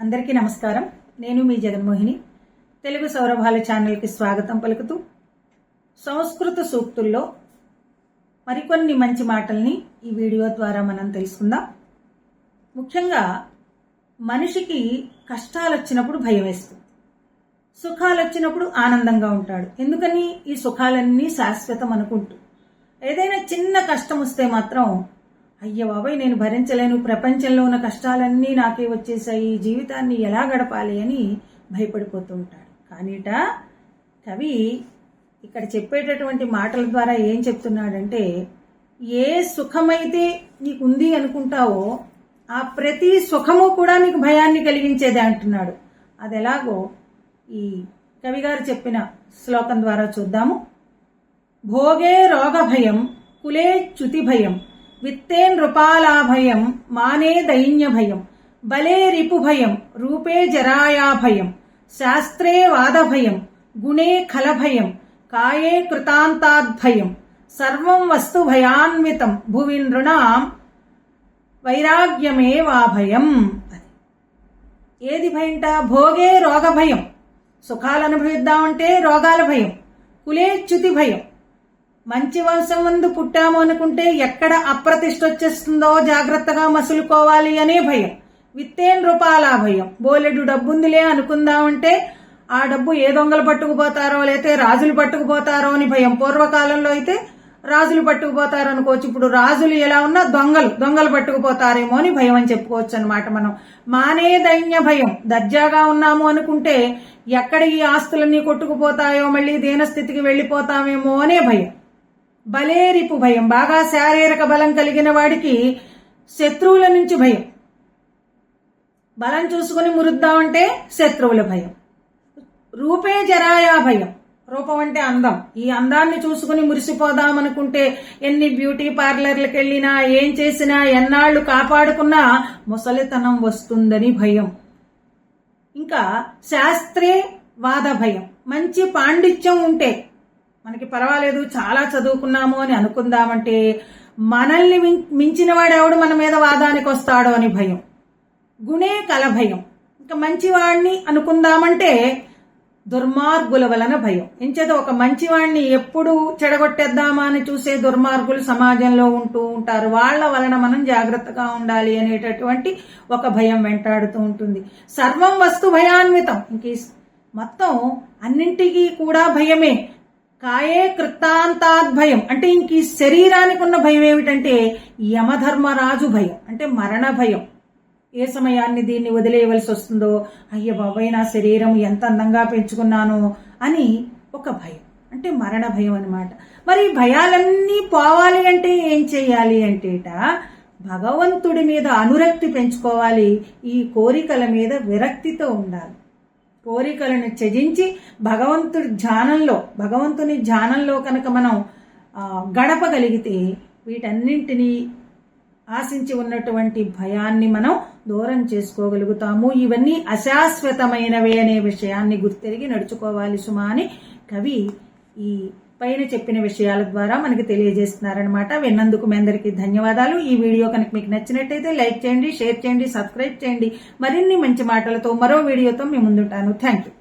అందరికీ నమస్కారం. నేను మీ జగన్మోహిని. తెలుగు సౌరభాల ఛానల్కి స్వాగతం పలుకుతూ సంస్కృత సూక్తుల్లో మరికొన్ని మంచి మాటల్ని ఈ వీడియో ద్వారా మనం తెలుసుకుందాం. ముఖ్యంగా మనిషికి కష్టాలు వచ్చినప్పుడు భయం వేస్తుంది సుఖాలు వచ్చినప్పుడు ఆనందంగా ఉంటాడు. ఎందుకని? ఈ సుఖాలన్నీ శాశ్వతం అనుకుంటూ. ఏదైనా చిన్న కష్టం వస్తే మాత్రం అయ్య బాబాయ్ నేను భరించలేను. ప్రపంచంలో ఉన్న కష్టాలన్నీ నాకే వచ్చేసాయి జీవితాన్ని ఎలా గడపాలి అని భయపడిపోతూ ఉంటాడు. కానీట కవి ఇక్కడ చెప్పేటటువంటి మాటల ద్వారా ఏం చెప్తున్నాడంటే ఏ సుఖమైతే నీకు ఉంది అనుకుంటావో ఆ ప్రతి సుఖము కూడా నీకు భయాన్ని కలిగించేదే అంటున్నాడు. అది ఎలాగో ఈ కవిగారు చెప్పిన శ్లోకం ద్వారా చూద్దాము. భోగే రోగ భయం కులే చ్యుతి భయం. విత్తే నృపాలాభయం మానే దైన్య భయం బలే రిపు భయం రూపే జరాయా భయం శాస్త్రే వాద భయం గుణే ఖల భయం కాయే కృతాంతాద్భయం సర్వం వస్తు భయాన్వితం భువి నృణాం వైరాగ్యమే వా ఏది భయంట? భోగే రోగ భయం సుఖాలు అనుభవిద్దామంటే రోగాల భయం. కులేచ్యుతి భయం మంచి వంశం ముందు పుట్టాము అనుకుంటే ఎక్కడ అప్రతిష్ట వచ్చేస్తుందో జాగ్రత్తగా మసులుకోవాలి అనే భయం. విత్తేన్ రూపాల భయం. బోలెడు డబ్బుందిలే అనుకుందామంటే ఆ డబ్బు ఏ దొంగలు పట్టుకుపోతారో లేతే రాజులు పట్టుకుపోతారో అని భయం. పూర్వకాలంలో అయితే రాజులు పట్టుకుపోతారు అనుకోవచ్చు. ఇప్పుడు రాజులు ఎలా ఉన్నా దొంగలు దొంగలు పట్టుకుపోతారేమో అని భయం అని చెప్పుకోవచ్చు అనమాట మనం. మానే దైన్య భయం. దర్జాగా ఉన్నాము అనుకుంటే ఎక్కడ ఈ ఆస్తులన్నీ కొట్టుకుపోతాయో మళ్ళీ దీనస్థితికి వెళ్ళిపోతామేమో అనే భయం. బలేరిపు భయం. బాగా శారీరక బలం కలిగిన వాడికి శత్రువుల నుంచి భయం. బలం చూసుకుని మురుద్దామంటే శత్రువుల భయం. రూపే జరాయా భయం. రూపం అంటే అందం. ఈ అందాన్ని చూసుకుని మురిసిపోదాం అనుకుంటే ఎన్ని బ్యూటీ పార్లర్లకు వెళ్ళినా ఏం చేసినా ఎన్నాళ్ళు కాపాడుకున్నా ముసలితనం వస్తుందని భయం. ఇంకా శాస్త్రే వాద భయం. మంచి పాండిత్యం ఉంటే మనకి పర్వాలేదు చాలా చదువుకున్నాము అని అనుకుందామంటే మనల్ని మించిన వాడెవడు మన మీద వాదానికి వస్తాడో అని భయం. గుణే కల భయం. ఇంకా మంచివాడిని అనుకుందామంటే దుర్మార్గుల వలన భయం. ఎంచేత ఒక మంచివాడిని ఎప్పుడు చెడగొట్టేద్దామా అని చూసే దుర్మార్గులు సమాజంలో ఉంటూ ఉంటారు. వాళ్ళ వలన మనం జాగ్రత్తగా ఉండాలి అనేటటువంటి ఒక భయం వెంటాడుతూ ఉంటుంది. సర్వం వస్తు భయాన్వితం. ఇంక మొత్తం అన్నింటికీ కూడా భయమే. కాయే కృతాంతాద్భయం అంటే ఇంక ఈ శరీరానికి ఉన్న భయం ఏమిటంటే యమధర్మరాజు భయం అంటే మరణ భయం. ఏ సమయాన్ని దీన్ని వదిలేయవలసి వస్తుందో అయ్య బాబాయ్ నా శరీరం ఎంత అందంగా పెంచుకున్నాను అని ఒక భయం. అంటే మరణ భయం అనమాట మరి భయాలన్నీ పోవాలి అంటే ఏం చేయాలి అంటేట భగవంతుడి మీద అనురక్తి పెంచుకోవాలి ఈ కోరికల మీద విరక్తితో ఉండాలి. కోరికలను త్యజించి భగవంతుడి ధ్యానంలో భగవంతుని ధ్యానంలో కనుక మనం గడపగలిగితే వీటన్నింటినీ ఆశించి ఉన్నటువంటి భయాన్ని మనం దూరం చేసుకోగలుగుతాము. ఇవన్నీ అశాశ్వతమైనవే అనే విషయాన్ని గుర్తెరిగి నడుచుకోవాలి సుమా అని కవి ఈ పైన చెప్పిన విషయాల ద్వారా మనకి తెలియజేస్తున్నారనమాట విన్నందుకు మీ అందరికీ ధన్యవాదాలు. ఈ వీడియో కనుక మీకు నచ్చినట్టయితే లైక్ చేయండి షేర్ చేయండి సబ్స్క్రైబ్ చేయండి. మరిన్ని మంచి మాటలతో మరో వీడియోతో మీ ముందుంటాను. Thank you